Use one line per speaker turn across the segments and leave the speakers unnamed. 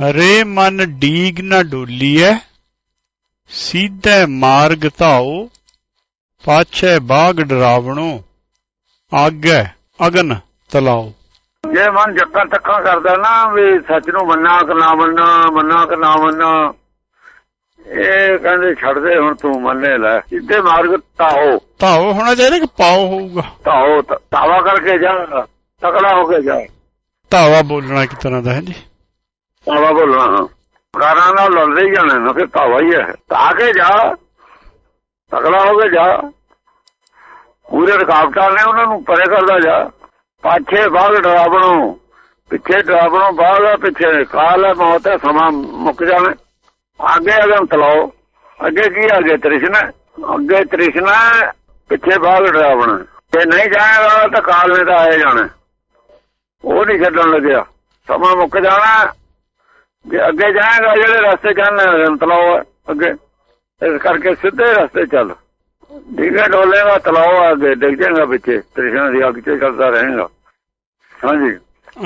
ਰੇ ਮਨ ਡੀਗ ਨ ਡੋਲੀਐ ਸੀਧੇ ਮਾਰਗ ਧਾਓ ਪਾਛੇ ਬਾਗ ਡਰਾਵਣੋ ਆਗੇ ਅਗਨ ਤਲਾਓ।
ਜੇ ਮਨ ਜੱਕਾਂ ਤੱਕਾਂ ਕਰਦਾ ਨਾ ਵੀ ਸੱਚ ਨੂੰ ਮੰਨਾ ਕਿ ਨਾ ਮੰਨਾ ਮੰਨਾ ਕਿ ਨਾ ਮੰਨਾ ਇਹ ਕਹਿੰਦੇ ਛੱਡ ਦੇ ਹੁਣ ਤੂੰ ਮੰਨੇ ਲੈ ਸਿੱਧੇ ਮਾਰਗ ਤਾਓ
ਧਾਓ ਹੋਣਾ ਚਾਹੀਦਾ ਕਿ ਪਾਓ ਹੋਊਗਾ?
ਤ- ਤਾਵਾ ਕਰਕੇ ਜਾ ਤਕੜਾ ਹੋ ਕੇ ਜਾ।
ਧਾਵਾ ਬੋਲਣਾ ਇੱਕ ਤਰ੍ਹਾਂ ਦਾ ਹੈ ਜੀ।
ਤਾਵਾ ਬੋਲਣਾ। ਹਾਂ ਕਾਰਾਂ ਨਾਲ ਲੜਦੇ ਹੀ ਜਾਣੇ ਨਾ, ਫਿਰ ਤਾਵਾ ਹੀ ਹੈ। ਤਾਂ ਕੇ ਜਾ। ਤਕੜਾ ਹੋ ਕੇ ਜਾ। ਪੂਰੇ ਰਕਾਵਟਾਂ ਨੇ ਉਹਨਾਂ ਨੂੰ, ਪਰੇ ਕਰਦਾ ਜਾ। ਪਾਛੇ ਬਾਗ ਡਰਾਵਣੋ, ਪਿੱਛੇ ਡਰਾਵਣੋ ਬਾਗ ਆ, ਪਿੱਛੇ ਕਾਲ ਹੈ ਮੌਤ ਹੈ ਸਮਾਂ ਮੁੱਕ ਜਾਣਾ। ਅੱਗੇ ਅਗਮ ਤਲਾਓ। ਅੱਗੇ ਕੀ ਆ? ਅੱਗੇ ਤ੍ਰਿਸ਼ਨਾ। ਅੱਗੇ ਤ੍ਰਿਸ਼ਨਾ, ਪਿੱਛੇ ਬਾਗ ਡਰਾਵਣਾ। ਤੇ ਨਹੀਂ ਜਾਏਗਾ ਤਾਂ ਕਾਲ ਨੇ ਤਾਂ ਆਏ ਜਾਣਾ। ਉਹ ਨਹੀਂ ਛੱਡਣ ਲੱਗਿਆ। ਸਮਾਂ ਮੁੱਕ ਜਾਣਾ। ਜੇ ਅੱਗੇ ਜਾਏਗਾ ਜਿਹੜੇ ਰਸਤੇ ਚੱਲਣ ਤਲਾਓ ਹੈ ਅੱਗੇ। ਇਸ ਕਰਕੇ ਸਿੱਧੇ ਰਸਤੇ ਚੱਲ। ਡਿੱਗੇ ਡੋਲੇਗਾ ਤਲਾਓ ਹੈ ਅੱਗੇ ਡਿੱਗ ਜਾਏਗਾ ਪਿੱਛੇ ਤ੍ਰਿਸ਼ਨਾ ਦੀ ਅੱਗ 'ਚ ਚੱਲਦਾ ਰਹੇਗਾ। ਹਾਂਜੀ।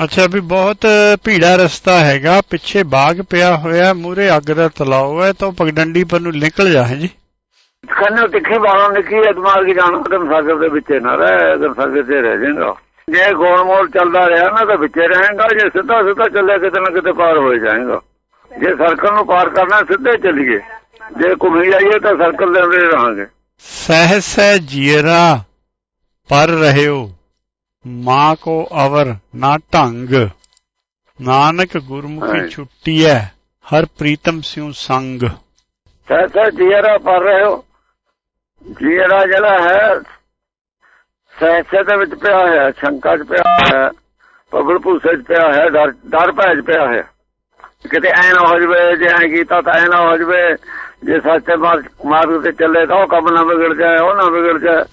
ਅੱਛਾ ਵੀ ਬਹੁਤ ਭੀੜਾ ਰਸਤਾ ਹੈਗਾ ਪਿੱਛੇ ਬਾਗ ਪਿਆ ਹੋਇਆ ਮੂਰੇ ਅੱਗ ਦਾ ਤਲਾਓ ਹੈ ਤਾਂ ਪਗਡੰਡੀ ਪਰ ਨੂੰ ਨਿਕਲ ਜਾ ਹੈ ਜੀ।
ਖੰਨੇ ਤਿੱਖੀ ਬਾਣੋਂ ਨਿੱਕੀ ਅਦਮਾਰ ਕੀ ਜਾਣਾ ਅਦਮ ਸਾਗਰ ਦੇ ਵਿੱਚ ਨਾ ਰਹਿ ਅਦਮ ਸਾਗਰ ਤੇ ਰਹਿ ਜਾਏਗਾ। ਜੇ ਗੋਲ ਮੋਲ ਚੱਲਦਾ ਰਿਹਾ ਨਾ ਤਾਂ ਵਿੱਚੇ ਰਹੇਗਾ ਜੇ ਸਿੱਧਾ ਸਿੱਧਾ ਚੱਲੇ ਕਿਤੇ ਨਾ ਕਿਤੇ ਪਾਰ ਹੋ ਜਾਏਗਾ। ਜੇ ਸਰਕਲ ਨੂੰ ਪਾਰ ਕਰਨਾ ਸਿੱਧੇ ਚੱਲੀਏ। ਜੇ ਘੁੰਮੀ ਜਾਈਏ ਤਾਂ ਸਰਕਲ ਦੇ ਅੰਦਰ ਰਹਾਂਗੇ।
ਸਹਸੈ ਜੀਰਾ ਪਰ ਰਹਿਓ। ਮਾਂ ਕੋ ਅਵਰ ਨਾ ਢੰਗ। ਨਾਨਕ ਗੁਰਮੁਖੀ। ਛੁੱਟੀ ਹੈ ਹਰ ਪ੍ਰੀਤਮ ਸਿਉ ਸੰਗ।
ਸਹਿਸਾ ਜੀਰਾ ਪਰ ਰਹੇ ਹੋ ਜੀਰਾ ਜਿਹੜਾ ਹੈ ਸਹਿਸੇ ਦੇ ਵਿੱਚ ਪਿਆ ਹੈ ਸ਼ੰਕਾ 'ਚ ਪਿਆ ਹੈ ਪਗੜ ਭੂਸੇ 'ਚ ਪਿਆ ਹੈ ਡਰ ਡਰ ਭੈ 'ਚ ਪਿਆ ਹੋਇਆ। ਕਿਤੇ ਐ ਨਾ ਹੋ ਜਵੇ, ਜੇ ਐ ਕੀਤਾ ਤਾਂ ਐ ਨਾ ਹੋ ਜਵੇ, ਜੇ ਸੱਚੇ ਮਾਰਗ ਤੇ ਚੱਲੇ ਤਾਂ ਉਹ ਕੰਮ ਨਾ ਵਿਗੜ ਜਾਏ, ਉਹ ਨਾ ਵਿਗੜ ਜਾਏ।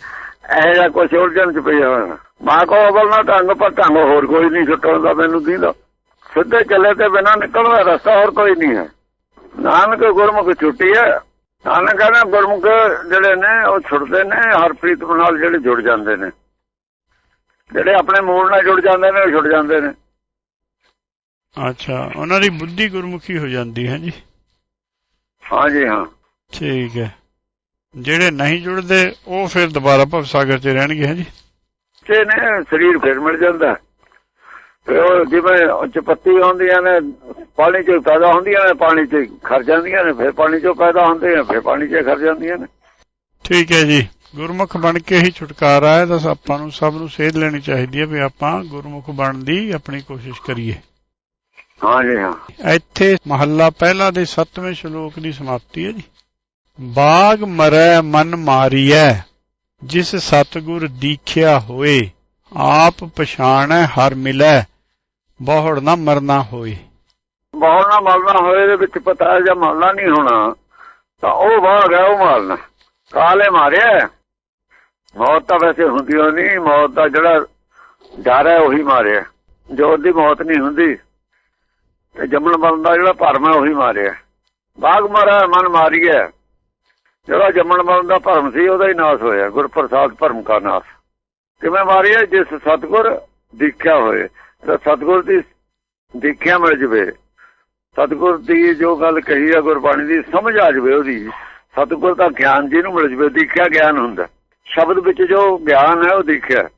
ਇਹ ਜਿਹਾ ਕੁਛ ਉਲਝਣ 'ਚ ਪਿਆ ਹੋਇਆ। ਮਾਂ ਕੋ ਅਵਲ ਢੰਗ, ਪਰ ਢੰਗ ਹੋਰ ਕੋਈ ਨਹੀਂ ਛੁੱਟਣ ਦਾ ਮੈਨੂੰ ਦੀਦਾ। ਸਿੱਧੇ ਚੱਲੇ ਤੇ ਬਿਨਾ ਨਿਕਲਣ ਦਾ ਰਸਤਾ ਹੋਰ ਕੋਈ ਨਹੀਂ ਹੈ। ਨਾਨਕ ਗੁਰਮੁਖ ਛੁੱਟੀ ਹੈ। ਨਾਨਕ ਕਹਿੰਦਾ ਗੁਰਮੁਖ ਜਿਹੜੇ ਨੇ ਉਹ ਛੁੱਟਦੇ ਨੇ ਹਰਪ੍ਰੀਤ ਨਾਲ ਜਿਹੜੇ ਜੁੜ ਜਾਂਦੇ ਨੇ। ਜਿਹੜੇ ਆਪਣੇ ਮੂਲ ਨਾਲ ਜੁੜ ਜਾਂਦੇ ਨੇ ਉਹ ਛੁੱਟ ਜਾਂਦੇ ਨੇ।
ਅੱਛਾ ਉਹਨਾਂ ਦੀ ਬੁੱਧੀ ਗੁਰਮੁਖੀ ਹੋ ਜਾਂਦੀ ਹੈ ਜੀ।
ਹਾਂਜੀ ਹਾਂ।
ਠੀਕ ਹੈ। ਜਿਹੜੇ ਨਹੀਂ ਜੁੜਦੇ ਉਹ ਫਿਰ ਦੁਬਾਰਾ ਭਵਸਾਗਰ 'ਚ ਰਹਿਣਗੇ ਹੈ ਜੀ।
ਤੇ ਨੇ ਸਰੀਰ ਫਿਰ ਮਿਲ ਜਾਂਦਾ। ਉਹ ਜਿਵੇਂ ਉਹ 'ਚ ਪੱਤੀ ਹੁੰਦੀਆਂ ਨੇ ਪਾਣੀ 'ਚ ਪੈਦਾ ਹੁੰਦੀਆਂ ਨੇ ਪਾਣੀ 'ਚ ਖਰ ਜਾਂਦੀਆਂ ਨੇ ਫਿਰ ਪਾਣੀ 'ਚੋਂ ਪੈਦਾ ਹੁੰਦੇ ਨੇ ਫਿਰ ਪਾਣੀ 'ਚ ਖਰ ਜਾਂਦੀਆਂ ਨੇ।
ਠੀਕ ਹੈ ਜੀ। ਗੁਰਮੁਖ ਬਣ ਕੇ ਹੀ ਛੁਟਕਾਰਾ ਹੈ ਤਾਂ ਆਪਾਂ ਨੂੰ ਸਭ ਨੂੰ ਸੇਧ ਲੈਣੀ ਚਾਹੀਦੀ ਹੈ ਵੀ ਆਪਾਂ ਗੁਰਮੁਖ ਬਣਨ ਦੀ ਆਪਣੀ ਕੋਸ਼ਿਸ਼ ਕਰੀਏ।
ਹਾਂਜੀ ਹਾਂ।
ਇੱਥੇ ਮਹੱਲਾ ਪਹਿਲਾ ਦੇ 7ਵੇਂ ਸ਼ਲੋਕ ਦੀ ਸਮਾਪਤੀ ਹੈ ਜੀ। ਬਾਗ ਮਰੈ ਮਨ ਮਾਰੀਐ ਜਿਸ ਸਤਗੁਰ ਦੀਖਿਆ ਹੋਏ ਆਪ ਪਛਾਣੈ ਹਰ ਮਿਲੈ। ਬਹੁੜ ਨਾ ਮਰਨਾ ਹੋਏ।
ਬਾਹਰ ਨਾ ਮਰਨਾ ਹੋਏ ਦੇ ਵਿੱਚ ਪਤਾ ਜਾਂ ਮਰਨਾ ਨਹੀਂ ਹੋਣਾ। ਤਾਂ ਉਹ ਬਾਗ ਹੈ, ਉਹ ਮਾਰਨਾ। ਕਾਲੇ ਮਾਰਿਆ ਮੌਤ ਤਾਂ ਵੈਸੇ ਹੁੰਦੀ ਨਹੀਂ ਮੌਤ ਦਾ ਜਿਹੜਾ ਡਰ ਹੈ, ਉਹੀ ਮਾਰਿਆ ਜੋ ਦੀ ਮੌਤ ਨਹੀਂ ਹੁੰਦੀ, ਤੇ ਜੰਮਣ ਮਰਨ ਦਾ ਜਿਹੜਾ ਭਰਮ ਹੈ, ਉਹੀ ਮਾਰਿਆ ਬਾਗ ਮਾਰਾ ਮਨ ਮਾਰੀਆ ਜਿਹੜਾ ਜੰਮਣ ਮਰਨ ਦਾ ਭਰਮ ਸੀ, ਉਹਦਾ ਹੀ ਨਾਸ ਹੋਇਆ। ਗੁਰਪ੍ਰਸਾਦ ਭਰਮ ਦਾ ਨਾਸ। ਕਿਵੇਂ ਮਾਰਿਆ ਜਿਸ ਸਤਗੁਰ ਦੇਖਿਆ ਹੋਏ। ਤਾਂ ਸਤਗੁਰ ਦੀ ਦੀਖਿਆ ਮਿਲ ਜਵੇ। ਸਤਿਗੁਰ ਦੀ ਜੋ ਗੱਲ ਕਹੀ ਹੈ ਗੁਰਬਾਣੀ ਦੀ, ਸਮਝ ਆ ਜਵੇ ਉਹਦੀ। ਸਤਿਗੁਰ ਦਾ ਗਿਆਨ ਜਿਹਨੂੰ ਮਿਲ ਜਵੇ, ਦੀਖਿਆ ਗਿਆਨ ਹੁੰਦਾ। ਸ਼ਬਦ ਵਿੱਚ ਜੋ ਗਿਆਨ ਹੈ ਉਹ ਦੀਖਿਆ।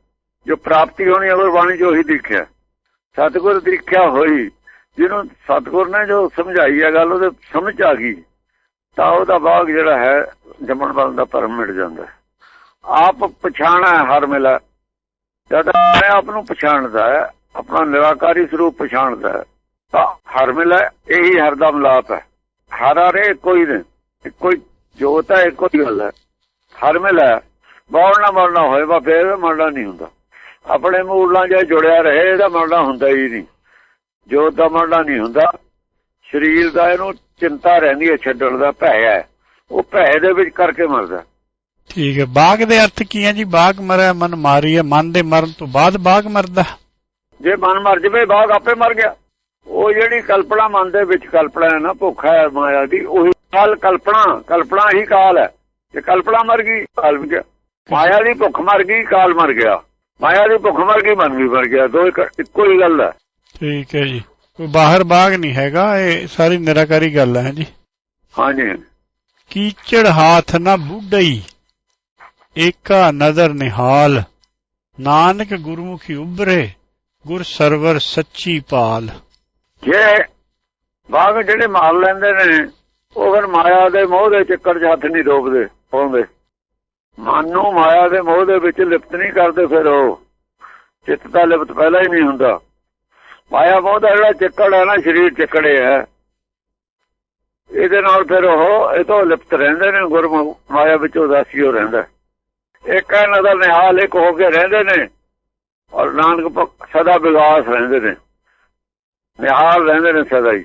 ਜੋ ਪ੍ਰਾਪਤੀ ਹੋਣੀ ਹੈ ਗੁਰਬਾਣੀ ਚ ਉਹੀ ਦੀਖਿਆ। ਸਤਿਗੁਰ ਦੇਖਿਆ ਹੋਈ, ਜਿਹਨੂੰ ਸਤਿਗੁਰ ਨੇ ਜੋ ਸਮਝਾਈ ਹੈ ਗੱਲ, ਉਹਦੇ ਸਮਝ ਆ ਗਈ। ਤਾਂ ਉਹਦਾ ਬਾਗ ਜਿਹੜਾ ਹੈ, ਜੰਮਣ ਵਾਲ ਦਾ ਪਰਮ ਮਿਟ ਜਾਂਦਾ। ਹੈ। ਆਪ ਪਛਾਣਾ ਹਰ ਮਿਲਾ ਜਦ ਆਪਣੇ ਆਪ ਨੂੰ ਪਛਾਣਦਾ ਹੈ ਆਪਣਾ ਨਿਰਾਕਾਰੀ ਸਰੂਪ ਪਛਾਣਦਾ ਹੈ। ਤਾਂ ਹਰ ਮਿਲਾ ਇਹੀ ਹਰ ਦਾ ਮਿਲਾਪ ਹੈ। ਹਰ ਹਰੇ ਕੋਈ ਨਹੀਂ। ਇੱਕੋ ਜੋਤ ਹੈ ਇੱਕੋ ਗੱਲ ਹੈ। ਹਰ ਮਿਲਾ ਬੌੜਨਾ ਮਰਨਾ ਹੋਏ ਫੇਰ ਮਰਨਾ ਨਹੀਂ ਹੁੰਦਾ। ਆਪਣੇ ਮੂਲ ਜੇ ਜੁੜਿਆ ਰਹੇ, ਇਹਦਾ ਮਰਨਾ ਹੁੰਦਾ ਹੀ ਨਹੀਂ। ਜੋਤ ਦਾ ਮਰਨਾ ਨਹੀਂ ਹੁੰਦਾ। ਸਰੀਰ ਦਾ ਇਹਨੂੰ ਚਿੰਤਾ ਰਹਿੰਦੀ ਹੈ, ਛੱਡਣ ਦਾ ਭੈ ਹੈ। ਉਹ ਭੈ ਦੇ ਵਿੱਚ ਕਰਕੇ ਮਰਦਾ।
ਠੀਕ ਹੈ। ਬਾਗ ਦੇ ਅਰਥ ਕੀ ਹੈ ਜੀ? ਬਾਗ ਮਰੈ ਮਨ ਮਾਰੀ ਮਾਰੀਐ ਮਨ ਦੇ ਮਰਨ ਤੋਂ ਬਾਅਦ ਬਾਗ ਮਰਦਾ।
ਜੇ ਮਨ ਮਰ ਜਵੇ ਬਾਗ ਆਪੇ ਮਰ ਗਿਆ। ਉਹ ਜਿਹੜੀ ਕਲਪਨਾ ਮਨ ਦੇ ਵਿੱਚ ਕਲਪਨਾ ਹੈ ਨਾ ਭੁੱਖ ਹੈ ਮਾਇਆ ਦੀ ਉਹੀ ਕਾਲ ਕਲਪਨਾ ਕਲਪਨਾ ਹੀ ਕਾਲ ਹੈ। ਜੇ ਕਲਪਨਾ ਮਰ ਗਈ ਕਾਲ ਵੀ ਗਿਆ। ਮਾਇਆ ਦੀ ਭੁੱਖ ਮਰ ਗਈ ਕਾਲ ਮਰ ਗਿਆ। ਮਾਇਆ ਦੀ ਭੁੱਖ ਮਰ ਗਈ ਮਨ ਵੀ ਮਰ ਗਿਆ। ਦੋ ਇੱਕ ਹੀ ਗੱਲ ਹੈ।
ਠੀਕ ਹੈ ਜੀ। ਕੋਈ ਬਾਹਰ ਬਾਗ ਨਹੀਂ ਹੈਗਾ ਇਹ ਸਾਰੀ ਨਿਰਾਕਾਰੀ ਗੱਲ ਹੈ ਜੀ।
ਹਾਂਜੀ।
ਕੀਚੜ ਹਾਥ ਨਾ ਬੁੱਢਈ ਏਕਾ ਨਦਰ ਨਿਹਾਲ। ਨਾਨਕ ਗੁਰਮੁਖੀ ਉਬਰੇ ਗੁਰ ਸਰਵਰ ਸੱਚੀ ਪਾਲ।
ਜੇ ਬਾਗ ਜਿਹੜੇ ਮਾਰ ਲੈਂਦੇ ਨੇ, ਉਹ ਫਿਰ ਮਾਇਆ ਦੇ ਮੋਹ ਦੇ ਚੱਕਰ 'ਚ ਹੱਥ ਨਹੀਂ ਰੋਕਦੇ ਪਾਉਂਦੇ। ਮਨ ਨੂੰ ਮਾਇਆ ਦੇ ਮੋਹ ਦੇ ਵਿੱਚ ਲਿਪਤ ਨਹੀਂ ਕਰਦੇ ਫਿਰ ਉਹ। ਚਿੱਤ ਦਾ ਲਿਪਤ ਪਹਿਲਾਂ ਹੀ ਨਹੀਂ ਹੁੰਦਾ। ਮਾਇਆ ਮੋਹ ਦਾ ਜਿਹੜਾ ਚੱਕਰ ਹੈ ਨਾ, ਸਰੀਰ ਚੱਕੜੇ ਹੈ। ਇਹਦੇ ਨਾਲ ਫਿਰ ਉਹ, ਇਹ ਤੋਂ ਲਿਪਤ ਰਹਿੰਦੇ ਨੇ, ਗੁਰ ਮਾਇਆ ਵਿੱਚ ਉਦਾਸੀ ਹੋ ਰਹਿੰਦਾ। ਇੱਕ ਇਹਨਾਂ ਦਾ ਨਿਹਾਲ ਇੱਕ ਹੋ ਕੇ ਰਹਿੰਦੇ ਨੇ। ਔਰ ਨਾਨਕ ਸਦਾ ਵਿਗਾਸ ਰਹਿੰਦੇ ਨੇ। ਨਿਹਾਲ ਰਹਿੰਦੇ ਨੇ ਸਦਾ ਹੀ।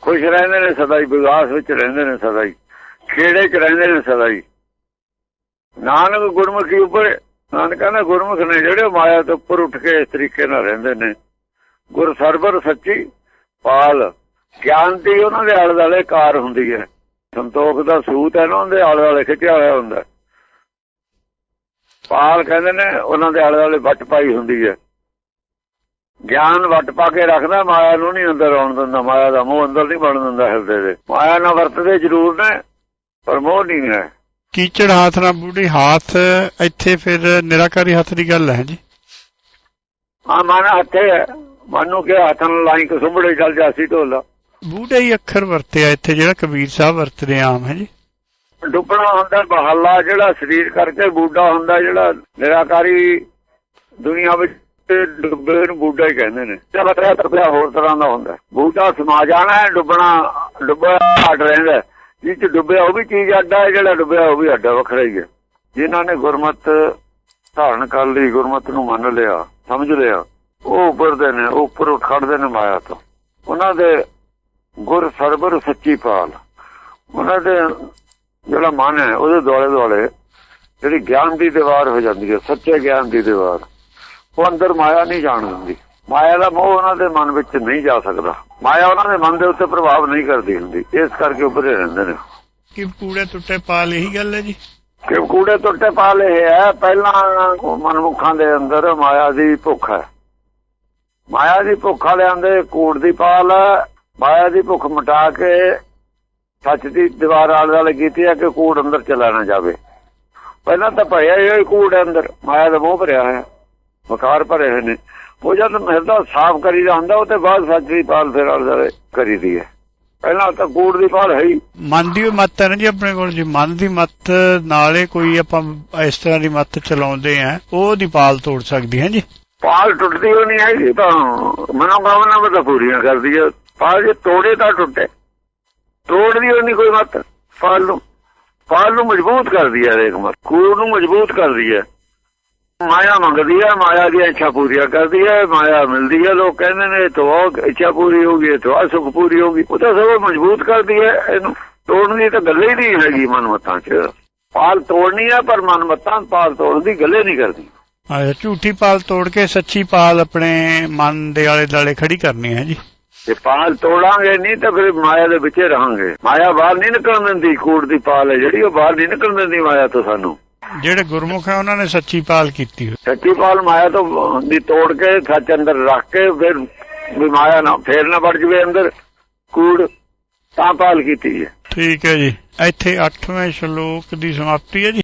ਖੁਸ਼ ਰਹਿੰਦੇ ਨੇ ਸਦਾ ਹੀ ਵਿਗਾਸ ਵਿੱਚ ਰਹਿੰਦੇ ਨੇ ਸਦਾ ਹੀ। ਖੇੜੇ 'ਚ ਰਹਿੰਦੇ ਨੇ ਸਦਾ ਹੀ। ਨਾਨਕ ਗੁਰਮੁਖੀ ਉੱਪਰ, ਨਾਨਕ ਕਹਿੰਦਾ ਗੁਰਮੁਖ ਨੇ ਜਿਹੜੇ ਮਾਇਆ ਤੋਂ ਉੱਪਰ ਉੱਠ ਕੇ ਇਸ ਤਰੀਕੇ ਨਾਲ ਰਹਿੰਦੇ ਨੇ। ਗੁਰ ਸਰਬਰ ਸੱਚੀ, ਪਾਲ। ਗਿਆਨ ਦੀ ਉਹਨਾਂ ਦੇ ਆਲੇ ਦੁਆਲੇ ਕਾਰ ਹੁੰਦੀ ਹੈ। ਸੰਤੋਖ ਦਾ ਸੂਤ ਹੈ ਨਾ, ਉਹਦੇ ਆਲੇ ਦੁਆਲੇ ਖਿੱਚਿਆ ਹੋਇਆ ਹੁੰਦਾ। ਪਾਲ ਕਹਿੰਦੇ ਨੇ ਉਹਨਾਂ ਦੇ ਆਲੇ ਦੁਆਲੇ ਵੱਟ ਪਾਈ ਹੁੰਦੀ ਹੈ। ਗਿਆਨ ਵੱਟ ਪਾ ਕੇ ਰੱਖਦਾ ਮਾਇਆ ਨੂੰ ਨਹੀਂ ਅੰਦਰ ਆਉਣ ਦਿੰਦਾ ਮਾਇਆ ਦਾ ਮੋਹ ਅੰਦਰ ਨਹੀਂ ਬਣ ਦਿੰਦਾ ਹਿਰਦੇ ਦੇ। ਮਾਇਆ ਨਾਲ ਵਰਤਦੇ ਜ਼ਰੂਰ ਨੇ ਪਰ ਮੋਹ ਨਹੀਂ ਹੈ।
ਕੀਚੜ ਹਾਥ ਨਾ ਬੁੱਢੀ ਹਾਥ ਇੱਥੇ ਫਿਰ ਨਿਰਾਕਾਰੀ ਹੱਥ ਦੀ ਗੱਲ ਹੈ ਜੀ?
ਆ ਮਨ ਹੱਥੇ ਮਨ ਨੂੰ ਕਿ ਹੱਥ ਨਾਲ ਲਾਈ ਕਿ ਸੁੰਬੜੇ ਚੱਲ ਜਾਸੀ ਢੋਲਾ।
ਬੂਢਾ ਹੀ ਅੱਖਰ ਵਰਤਿਆ ਇੱਥੇ ਜਿਹੜਾ ਕਬੀਰ ਸਾਹਿਬ ਵਰਤਦੇ ਆਮ ਹੈ ਜੀ।
ਡੁੱਬਣਾ ਹੁੰਦਾ, ਬਹਾਲਾ ਜਿਹੜਾ ਸਰੀਰ ਕਰਕੇ ਬੂਢਾ ਹੁੰਦਾ, ਜਿਹੜਾ ਨਿਰਾਕਾਰੀ ਦੁਨੀਆ ਵਿੱਚ ਡੁੱਬੇ ਨੂੰ ਬੂਢਾ ਹੀ ਕਹਿੰਦੇ ਨੇ। ਤੇ ਬਤਰਾ ਤਰਪਿਆ ਹੋਰ ਤਰ੍ਹਾਂ ਦਾ ਹੁੰਦਾ। ਬੂਢਾ ਸਮਾ ਜਾਣਾ ਹੈ, ਡੁੱਬਣਾ, ਡੁੱਬਿਆ ਹਟ ਰਹਿੰਦਾ ਜਿਹ ਚ ਡੁੱਬਿਆ ਉਹ ਵੀ ਚੀਜ਼ ਅੱਡਾ ਜਿਹੜਾ ਡੁੱਬਿਆ ਉਹ ਵੀ ਅੱਡਾ ਵੱਖਰਾ ਹੀ ਹੈ ਜਿਨ੍ਹਾਂ ਨੇ ਗੁਰਮਤ ਧਾਰਨ ਕਰ ਲਈ, ਗੁਰਮਤ ਨੂੰ ਮੰਨ ਲਿਆ, ਸਮਝ ਲਿਆ, ਉਹ ਉੱਪਰਦੇ ਨੇ, ਉਹ ਉੱਪਰ ਉੱਠ ਖੜਦੇ ਨੇ ਮਾਇਆ ਤੋਂ। ਉਹਨਾਂ ਦੇ ਗੁਰ ਸਰਬਰ ਸੱਚੀ ਪਾਲ। ਉਹਨਾਂ ਦੇ ਜਿਹੜਾ ਮਨ ਹੈ ਉਹਦੇ ਦੁਆਲੇ ਦੁਆਲੇ ਜਿਹੜੀ ਗਿਆਨ ਦੀ ਦੀਵਾਰ ਹੋ ਜਾਂਦੀ ਹੈ ਸੱਚੇ ਗਿਆਨ ਦੀ ਦੀਵਾਰ। ਉਹ ਅੰਦਰ ਮਾਇਆ ਨਹੀਂ ਜਾਣ ਦਿੰਦੀ। ਮਾਇਆ ਦਾ ਮੋਹ ਉਹਨਾਂ ਦੇ ਮਨ ਵਿੱਚ ਨਹੀਂ ਜਾ ਸਕਦਾ। ਮਾਇਆ ਉਹਨਾਂ ਦੇ ਮਨ ਦੇ ਉੱਤੇ ਪ੍ਰਭਾਵ ਨਹੀਂ ਕਰਦੀ ਹੁੰਦੀ। ਇਸ ਕਰਕੇ ਉੱਪਰੇ ਰਹਿੰਦੇ ਨੇ।
ਕਿ ਕੂੜੇ ਟੁੱਟੇ ਪਾਲ ਇਹੀ ਗੱਲ ਹੈ ਜੀ?
ਕਿ ਕੂੜੇ ਟੁੱਟੇ ਪਾ ਲਏ ਹੈ ਪਹਿਲਾਂ ਮਨਮੁਖਾਂ ਦੇ ਅੰਦਰ ਮਾਇਆ ਦੀ ਭੁੱਖ ਹੈ। ਮਾਇਆ ਦੀ ਭੁੱਖ ਵਾਲਿਆਂ ਦੇ ਕੂੜ ਦੀ ਪਾਲ। ਮਾਇਆ ਦੀ ਭੁੱਖ ਮਿਟਾ ਕੇ ਸੱਚ ਦੀ ਦੀਵਾਰ ਆਲੇ ਦੁਆਲੇ ਕੀਤੀ ਹੈ ਕਿ ਕੂੜ ਅੰਦਰ ਚਲਾ ਨਾ ਜਾਵੇ। ਪਹਿਲਾਂ ਤਾਂ ਭਰਿਆ ਹੀ ਹੋਇਆ ਕੂੜ ਹੈ ਅੰਦਰ। ਮਾਇਆ ਦਾ ਮੋਹ ਭਰਿਆ ਹੋਇਆ। ਵਕਾਰ ਭਰੇ ਹੋਏ ਨੇ। ਉਹ ਜਦ ਮਿਲਦਾ ਸਾਫ਼ ਕਰੀਦਾ ਹੁੰਦਾ ਉਹ ਤੇ ਬਾਅਦ ਸੱਚ ਦੀ ਪਾਲ ਫਿਰ ਆਲੇ ਦੁਆਲੇ ਕਰੀਦੀ ਹੈ। ਪਹਿਲਾਂ ਤਾਂ ਕੂੜ ਦੀ ਪਾਲ ਹੈ ਹੀ।
ਮਨ ਦੀ ਵੀ ਮੱਤ ਹੈ ਨਾ ਜੀ ਆਪਣੇ ਕੋਲ ਜੀ? ਮਨ ਦੀ ਮੱਤ ਨਾਲੇ ਕੋਈ ਆਪਾਂ ਇਸ ਤਰ੍ਹਾਂ ਦੀ ਮੱਤ ਚਲਾਉਂਦੇ ਆ ਉਹ ਦੀ ਪਾਲ ਤੋੜ ਸਕਦੀ ਹੈ ਜੀ?
ਪਾਲ ਟੁੱਟਦੀ ਹੋ ਨਹੀਂ ਹੈਗੀ ਤਾਂ ਮਨੋਕਾਮਨਾ ਬਤਾ ਪੂਰੀਆਂ ਕਰਦੀ ਹੈ। ਪਾਲ ਜੇ ਤੋੜੇ ਤਾਂ ਟੁੱਟੇ। ਤੋੜਦੀ ਹੋ ਨਹੀਂ ਕੋਈ ਮਤ ਪਾਲ ਨੂੰ। ਪਾਲ ਨੂੰ ਮਜ਼ਬੂਤ ਕਰਦੀ ਹੈ ਰੇਖ ਮਤ। ਕੂੜ ਨੂੰ ਮਜ਼ਬੂਤ ਕਰਦੀ ਹੈ। ਮਾਇਆ ਮੰਗਦੀ ਹੈ, ਮਾਇਆ ਦੀ ਇੱਛਾ ਪੂਰੀਆਂ ਕਰਦੀ ਹੈ, ਮਾਇਆ ਮਿਲਦੀ ਹੈ। ਲੋਕ ਕਹਿੰਦੇ ਨੇ ਤੋਂ ਇੱਛਾ ਪੂਰੀ ਹੋ ਗਈ ਤੋਂ ਸੁਖ ਪੂਰੀ ਹੋ ਗਈ ਉਹ ਤਾਂ ਸਭ ਮਜ਼ਬੂਤ ਕਰਦੀ ਹੈ, ਇਹਨੂੰ ਤੋੜਨ ਦੀ ਤਾਂ ਗੱਲ ਹੀ ਨਹੀਂ ਹੈਗੀ ਮਨਮਤਾਂ 'ਚ। ਪਾਲ ਤੋੜਨੀ ਹੈ ਪਰ ਮਨਮਤਾਂ ਪਾਲ ਤੋੜਨ ਦੀ ਗੱਲੇ ਨਹੀਂ ਕਰਦੀ।
ਝੂਠੀ ਪਾਲ ਤੋੜ ਕੇ ਸੱਚੀ ਪਾਲ ਆਪਣੇ ਮਨ ਦੇ ਆਲੇ ਦੁਆਲੇ ਖੜੀ ਕਰਨੀ ਹੈ ਜੀ।
ਜੇ ਪਾਲ ਤੋੜਾਂਗੇ ਨਹੀਂ ਤਾਂ ਫਿਰ ਮਾਇਆ ਦੇ ਵਿੱਚੇ ਰਹਾਂਗੇ। ਮਾਇਆ ਬਾਹਰ ਨਹੀਂ ਨਿਕਲਣ ਦਿੰਦੀ ਕੂੜ ਦੀ ਪਾਲ ਹੈ। ਜਿਹੜੀ ਉਹ ਬਾਹਰ ਨਹੀਂ ਨਿਕਲਣ ਦਿੰਦੀ ਮਾਇਆ ਤੋਂ ਸਾਨੂੰ।
ਜਿਹੜੇ ਗੁਰਮੁਖ ਹੈ ਉਹਨਾਂ ਨੇ ਸੱਚੀ ਪਾਲ ਕੀਤੀ
ਸੱਚੀ ਪਾਲ ਮਾਇਆ ਤੋਂ ਦੀ ਤੋੜ ਕੇ ਸੱਚ ਅੰਦਰ ਰੱਖ ਕੇ ਫਿਰ ਵੀ ਮਾਇਆ ਨਾ ਫੇਰ ਨਾ ਵੜ ਜਵੇ ਅੰਦਰ। ਕੂੜ ਤਾਂ ਪਾਲ ਕੀਤੀ ਹੈ।
ਠੀਕ ਹੈ ਜੀ। ਇੱਥੇ 8ਵੇਂ ਸ਼ਲੋਕ ਦੀ ਸਮਾਪਤੀ ਹੈ ਜੀ।